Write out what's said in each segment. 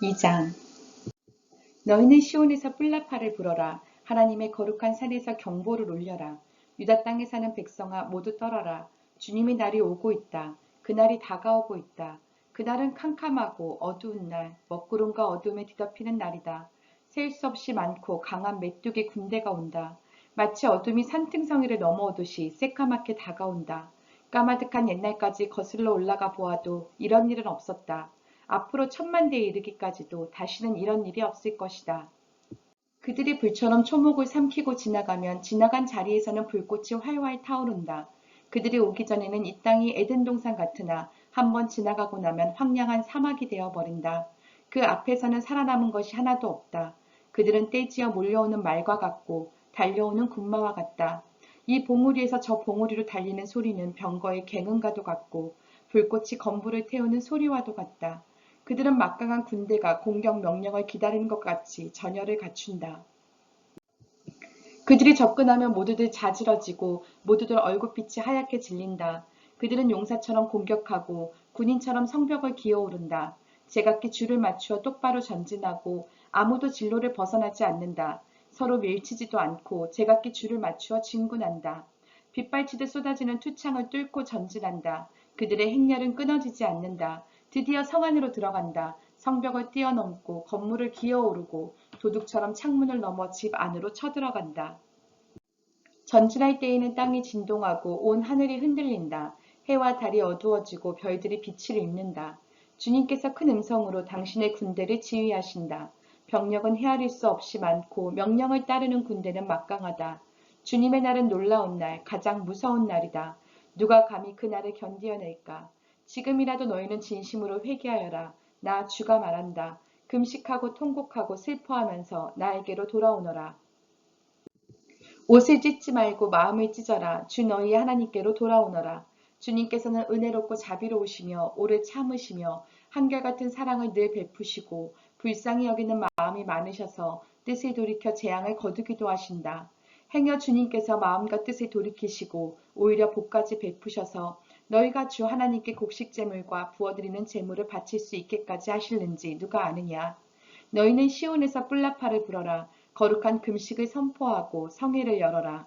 2장 너희는 시온에서 뿔라파를 불어라. 하나님의 거룩한 산에서 경보를 울려라. 유다 땅에 사는 백성아 모두 떨어라. 주님의 날이 오고 있다. 그날이 다가오고 있다. 그날은 캄캄하고 어두운 날, 먹구름과 어둠에 뒤덮이는 날이다. 셀 수 없이 많고 강한 메뚜기 군대가 온다. 마치 어둠이 산등성이를 넘어오듯이 새까맣게 다가온다. 까마득한 옛날까지 거슬러 올라가 보아도 이런 일은 없었다. 앞으로 천만 대에 이르기까지도 다시는 이런 일이 없을 것이다. 그들이 불처럼 초목을 삼키고 지나가면 지나간 자리에서는 불꽃이 활활 타오른다. 그들이 오기 전에는 이 땅이 에덴 동산 같으나 한번 지나가고 나면 황량한 사막이 되어 버린다. 그 앞에서는 살아남은 것이 하나도 없다. 그들은 떼지어 몰려오는 말과 같고 달려오는 군마와 같다. 이 봉우리에서 저 봉우리로 달리는 소리는 병거의 갱응과도 같고 불꽃이 건부를 태우는 소리와도 같다. 그들은 막강한 군대가 공격 명령을 기다리는 것 같이 전열을 갖춘다. 그들이 접근하면 모두들 자지러지고 모두들 얼굴빛이 하얗게 질린다. 그들은 용사처럼 공격하고 군인처럼 성벽을 기어오른다. 제각기 줄을 맞추어 똑바로 전진하고 아무도 진로를 벗어나지 않는다. 서로 밀치지도 않고 제각기 줄을 맞추어 진군한다. 빗발치듯 쏟아지는 투창을 뚫고 전진한다. 그들의 행렬은 끊어지지 않는다. 드디어 성 안으로 들어간다. 성벽을 뛰어넘고 건물을 기어오르고 도둑처럼 창문을 넘어 집 안으로 쳐들어간다. 전진할 때에는 땅이 진동하고 온 하늘이 흔들린다. 해와 달이 어두워지고 별들이 빛을 잃는다. 주님께서 큰 음성으로 당신의 군대를 지휘하신다. 병력은 헤아릴 수 없이 많고 명령을 따르는 군대는 막강하다. 주님의 날은 놀라운 날, 가장 무서운 날이다. 누가 감히 그 날을 견디어낼까? 지금이라도 너희는 진심으로 회개하여라. 나 주가 말한다. 금식하고 통곡하고 슬퍼하면서 나에게로 돌아오너라. 옷을 찢지 말고 마음을 찢어라. 주 너희의 하나님께로 돌아오너라. 주님께서는 은혜롭고 자비로우시며 오래 참으시며 한결같은 사랑을 늘 베푸시고 불쌍히 여기는 마음이 많으셔서 뜻을 돌이켜 재앙을 거두기도 하신다. 행여 주님께서 마음과 뜻을 돌이키시고 오히려 복까지 베푸셔서 너희가 주 하나님께 곡식 제물과 부어드리는 제물을 바칠 수 있게까지 하실는지 누가 아느냐. 너희는 시온에서 뿔라파를 불어라. 거룩한 금식을 선포하고 성회를 열어라.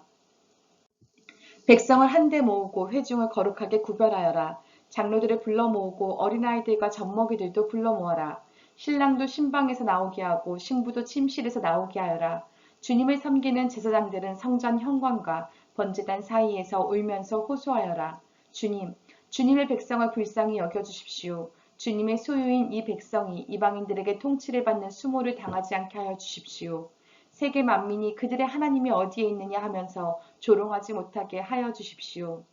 백성을 한데 모으고 회중을 거룩하게 구별하여라. 장로들을 불러 모으고 어린아이들과 젖먹이들도 불러 모아라. 신랑도 신방에서 나오게 하고 신부도 침실에서 나오게 하여라. 주님을 섬기는 제사장들은 성전 현관과 번제단 사이에서 울면서 호소하여라. 주님, 주님의 백성을 불쌍히 여겨주십시오. 주님의 소유인 이 백성이 이방인들에게 통치를 받는 수모를 당하지 않게 하여 주십시오. 세계 만민이 그들의 하나님이 어디에 있느냐 하면서 조롱하지 못하게 하여 주십시오.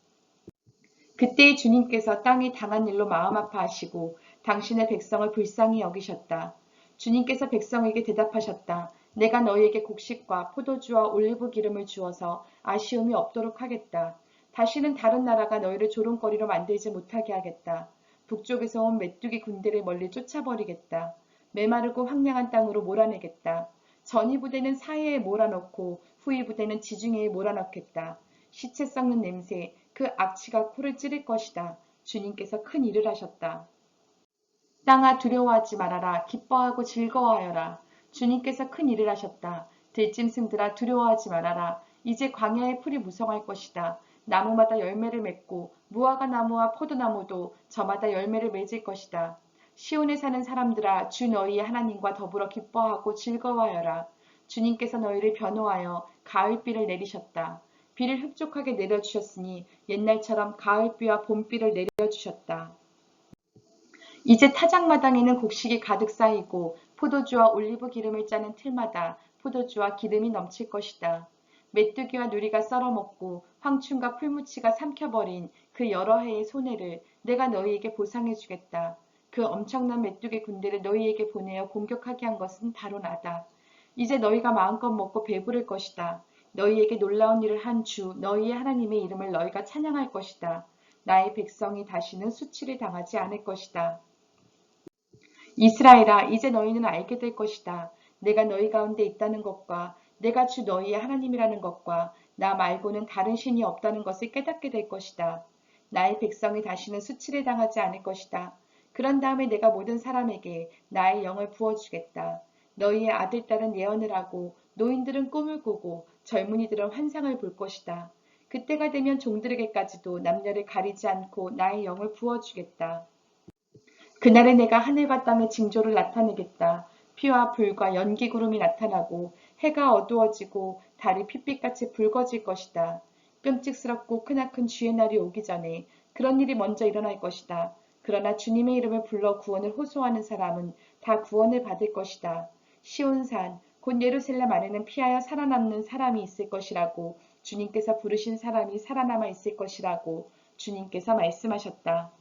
그때 주님께서 땅이 당한 일로 마음 아파하시고 당신의 백성을 불쌍히 여기셨다. 주님께서 백성에게 대답하셨다. 내가 너희에게 곡식과 포도주와 올리브 기름을 주어서 아쉬움이 없도록 하겠다. 다시는 다른 나라가 너희를 조롱거리로 만들지 못하게 하겠다. 북쪽에서 온 메뚜기 군대를 멀리 쫓아버리겠다. 메마르고 황량한 땅으로 몰아내겠다. 전이 부대는 사해에 몰아넣고 후위 부대는 지중해에 몰아넣겠다. 시체 썩는 냄새, 그 악취가 코를 찌를 것이다. 주님께서 큰 일을 하셨다. 땅아 두려워하지 말아라. 기뻐하고 즐거워하여라. 주님께서 큰 일을 하셨다. 들짐승들아 두려워하지 말아라. 이제 광야의 풀이 무성할 것이다. 나무마다 열매를 맺고 무화과 나무와 포도나무도 저마다 열매를 맺을 것이다. 시온에 사는 사람들아 주 너희의 하나님과 더불어 기뻐하고 즐거워하여라. 주님께서 너희를 변호하여 가을비를 내리셨다. 비를 흡족하게 내려주셨으니 옛날처럼 가을비와 봄비를 내려주셨다. 이제 타작마당에는 곡식이 가득 쌓이고 포도주와 올리브 기름을 짜는 틀마다 포도주와 기름이 넘칠 것이다. 메뚜기와 누리가 썰어먹고 황충과 풀무치가 삼켜버린 그 여러 해의 손해를 내가 너희에게 보상해 주겠다. 그 엄청난 메뚜기 군대를 너희에게 보내어 공격하게 한 것은 바로 나다. 이제 너희가 마음껏 먹고 배부를 것이다. 너희에게 놀라운 일을 한 주 너희의 하나님의 이름을 너희가 찬양할 것이다. 나의 백성이 다시는 수치를 당하지 않을 것이다. 이스라엘아 이제 너희는 알게 될 것이다. 내가 너희 가운데 있다는 것과 내가 주 너희의 하나님이라는 것과 나 말고는 다른 신이 없다는 것을 깨닫게 될 것이다. 나의 백성이 다시는 수치를 당하지 않을 것이다. 그런 다음에 내가 모든 사람에게 나의 영을 부어주겠다. 너희의 아들, 딸은 예언을 하고 노인들은 꿈을 꾸고 젊은이들은 환상을 볼 것이다. 그때가 되면 종들에게까지도 남녀를 가리지 않고 나의 영을 부어주겠다. 그날에 내가 하늘과 땅의 징조를 나타내겠다. 피와 불과 연기 구름이 나타나고 해가 어두워지고 달이 핏빛같이 붉어질 것이다. 끔찍스럽고 크나큰 주의 날이 오기 전에 그런 일이 먼저 일어날 것이다. 그러나 주님의 이름을 불러 구원을 호소하는 사람은 다 구원을 받을 것이다. 시온산 곧 예루살렘 안에는 피하여 살아남는 사람이 있을 것이라고 주님께서 부르신 사람이 살아남아 있을 것이라고 주님께서 말씀하셨다.